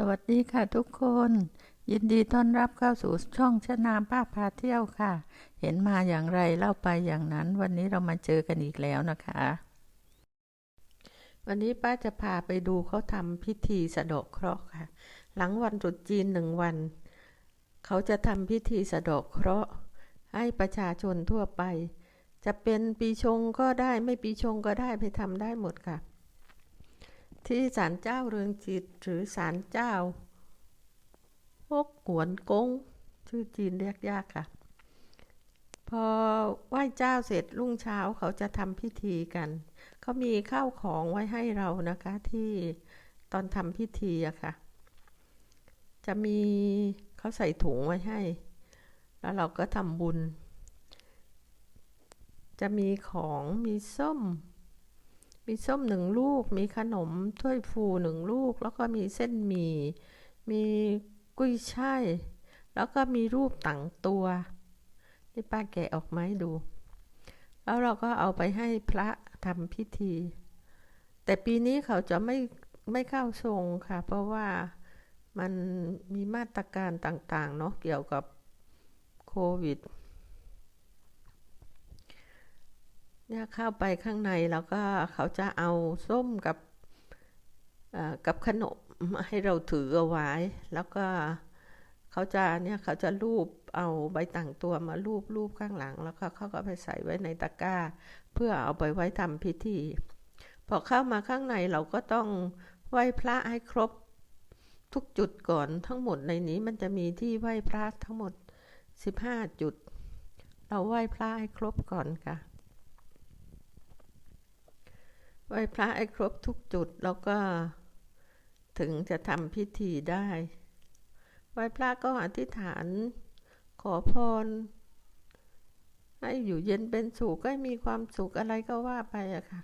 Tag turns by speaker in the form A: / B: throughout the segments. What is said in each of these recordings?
A: สวัสดีค่ะทุกคน ยินดีต้อนรับเข้าสู่ช่องชนามป้าพาเที่ยวค่ะ เห็นมาอย่างไรเล่าไปอย่างนั้น วันนี้เรามาเจอกันอีกแล้วนะคะ วันนี้ป้าจะพาไปดูเขาทำพิธีสะดาะเคราะห์ค่ะ หลังวันตรุษจีนหนึ่งวัน เขาจะทำพิธีสะดาะเคราะห์ให้ประชาชนทั่วไป จะเป็นปีชงก็ได้ไม่ปีชงก็ได้ไปทำได้หมดค่ะ ที่ศาลเจ้าเรืองจิตหรือศาลเจ้าฮกหวนกงชื่อจีนเรียกยากค่ะ พอไหว้เจ้าเสร็จรุ่งเช้าเขาจะทำพิธีกัน เขามีข้าวของไว้ให้เรานะคะที่ตอนทำพิธีอะค่ะ จะมีเขาใส่ถุงไว้ให้ แล้วเราก็ทำบุญ จะมีของมีส้ม มีส้มหนึ่งลูก มีขนมถ้วยฟูหนึ่งลูก แล้วก็มีเส้นหมี่ มีกุ้ยช่าย แล้วก็มีรูปต่างตัว นี่ป้าแกะออกมาให้ดู แล้วเราก็เอาไปให้พระทำพิธี แต่ปีนี้เขาจะไม่ไม่เข้าทรงค่ะ เพราะว่ามันมีมาตรการต่าง ๆ เนาะเกี่ยวกับโควิด เนี่ยเข้าไปข้างในแล้วก็เขาจะเอาส้มกับกับขนมให้เราถือเอาไว้ แล้วก็เขาจะเนี่ยเขาจะรูปเอาใบต่างตัวมารูปรูปข้างหลัง แล้วก็เขาก็ไปใส่ไว้ในตะกร้า เพื่อเอาไปไว้ทำพิธี พอเข้ามาข้างในเราก็ต้องไหว้พระให้ครบทุกจุดก่อนทั้งหมดในนี้มันจะมีที่ไหว้พระทั้งหมด 15 จุด เราไหว้พระให้ครบก่อนค่ะ ไหว้พระให้ครบทุกจุดแล้วก็ถึงจะทำพิธีได้ไหว้พระก็อธิษฐาน ขอพร ให้อยู่เย็นเป็นสุขให้มีความสุขอะไรก็ว่าไปอะค่ะ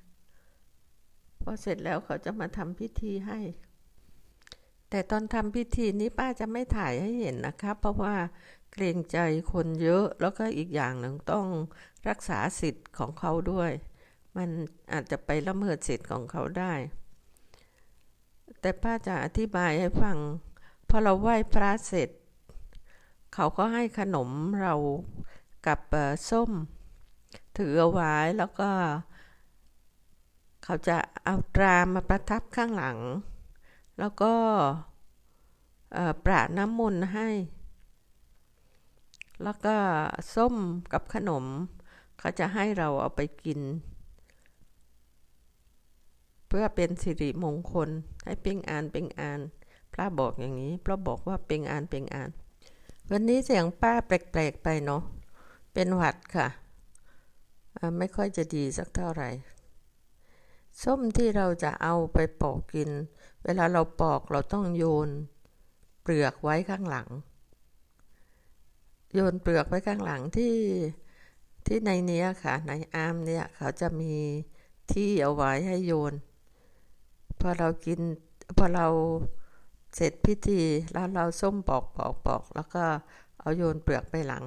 A: พอเสร็จแล้วเขาจะมาทำพิธีให้ แต่ตอนทำพิธีนี้ป้าจะไม่ถ่ายให้เห็นนะคะ เพราะว่าเกรงใจคนเยอะแล้วก็อีกอย่างหนึ่งต้องรักษาสิทธิ์ของเขาด้วย มันอาจจะไปละเมิดสิทธิ์ของเขาได้ แต่ป้าจะอธิบายให้ฟัง พอเราไหว้พระเสร็จ เขาก็ให้ขนมเรากับส้ม ถือเอาไว้แล้วก็ เขาจะเอาตรามาประทับข้างหลัง แล้วก็ประน้ำมนต์ให้ แล้วก็ส้มกับขนม เขาจะให้เราเอาไปกิน เพื่อเป็นสิริมงคล ให้เป่งอ่านเป่งอ่าน พระบอกอย่างนี้พระบอกว่าเป่งอ่านเป่งอ่าน วันนี้เสียงป้าแปลกๆไปเนาะเป็นหวัดค่ะ ไม่ค่อยจะดีสักเท่าไหร่ ส้มที่เราจะเอาไปปอกกิน เวลาเราปอกเราต้องโยน เปลือกไว้ข้างหลัง โยนเปลือกไว้ข้างหลังที่ที่ในเนี้ค่ะ ในอามเนี่ยเขาจะมีที่เอาไว้ให้โยน พอเรากินพอเราเสร็จพิธีแล้วเราส้มปอกปอกปอกแล้วก็เอาโยนเปลือกไปหลัง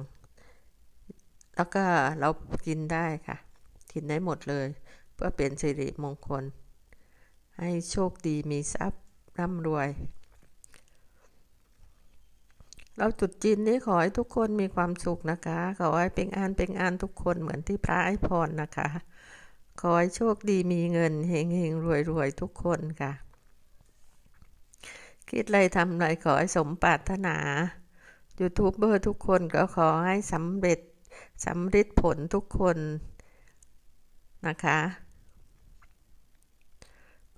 A: แล้วก็เรากินได้ค่ะ กินได้หมดเลย เพื่อเป็นสิริมงคล ให้โชคดีมีทรัพย์ร่ำรวย เราจุดจีนนี้ขอให้ทุกคนมีความสุขนะคะ ขอให้เป็นอานเป็นอานทุกคนเหมือนที่พระไอพรนะคะ ขอให้โชคดีมีเงินเฮงเฮงรวยรวยทุกคนค่ะ คิดอะไรทำอะไรขอให้สมปรารถนายูทูบเบอร์ทุกคนก็ขอให้สำเร็จสำฤทธิ์ผลทุกคนนะคะ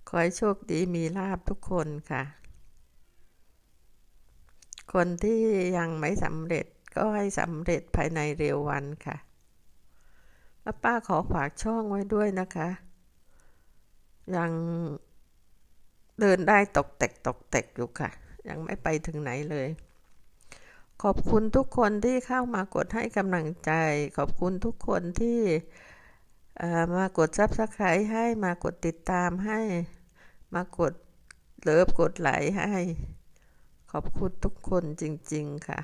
A: ขอให้โชคดีมีลาบทุกคนค่ะ คนที่ยังไม่สำเร็จก็ให้สำเร็จภายในเร็ววันค่ะ แล้วป้าขอฝากช่องไว้ด้วยนะคะ ยังเดินได้ตกแตกตกแตกอยู่ค่ะ ยังไม่ไปถึงไหนเลย ขอบคุณทุกคนที่เข้ามากดให้กำลังใจ ขอบคุณทุกคนที่มากดซับสไครต์ให้มากดติดตามให้ มากดเลิฟกดไลค์ให้ ขอบคุณทุกคนจริง ๆ ค่ะ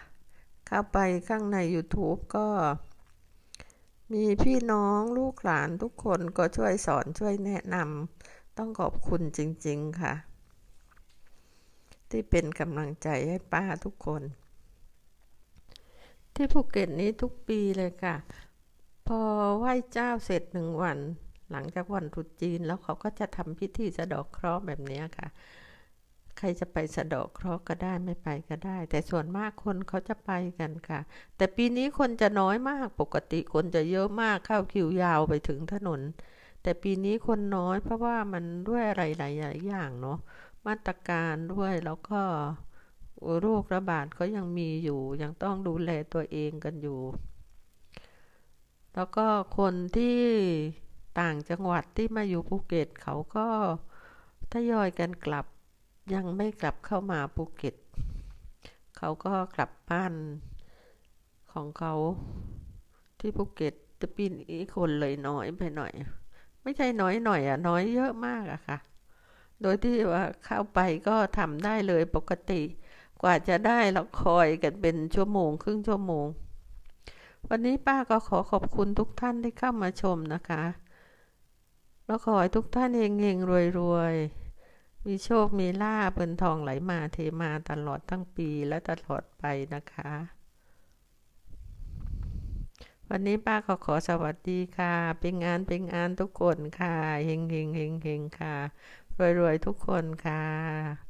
A: เข้าไปข้างใน YouTube ก็ มีพี่น้องลูกหลานทุกคนก็ช่วยสอนช่วยแนะนำต้องขอบคุณจริง ๆ ค่ะ ที่เป็นกำลังใจให้ป้าทุกคน ที่ภูเก็ตนี้ทุกปีเลยค่ะ พอไหว้เจ้าเสร็จหนึ่งวัน หลังจากวันตรุษจีนแล้วเขาก็จะทำพิธีสะดอกเคราะห์แบบนี้ค่ะ ใครจะไปสะดอกเคราะห์ก็ได้ไม่ไปก็ได้ แต่ส่วนมากคนเขาจะไปกันค่ะ แต่ปีนี้คนจะน้อยมากปกติคนจะเยอะมากเข้าคิวยาวไปถึงถนน แต่ปีนี้คนน้อยเพราะว่ามันด้วยอะไรหลายอย่างเนาะมาตรการด้วยแล้วก็โรคระบาดก็ยังมีอยู่ ยังต้องดูแลตัวเองกันอยู่ แล้วก็คนที่ต่างจังหวัดที่มาอยู่ภูเก็ตเขาก็ทยอยกันกลับ ยังไม่กลับเข้ามาภูเก็ต เขาก็กลับบ้านของเขาที่ภูเก็ตแต่ปีนี้คนเลยน้อยไปหน่อย ไม่ใช่น้อยหน่อยอะน้อยเยอะมากอะค่ะ โดยที่ว่าเข้าไปก็ทำได้เลยปกติ กว่าจะได้เราคอยกันเป็นชั่วโมง ครึ่งชั่วโมง วันนี้ป้าก็ขอขอบคุณทุกท่านที่เข้ามาชมนะคะ แล้วขอให้ทุกท่านเฮงๆรวยๆ มีโชค มีลาบเงินทองไหลมาเทมาตลอดทั้งปีและตลอดไปนะคะ วันนี้ป้าขอขอสวัสดีค่ะ เป็นงานเป็นงานทุกคนค่ะ เฮงเฮงเฮงเฮงค่ะ รวยรวยทุกคนค่ะ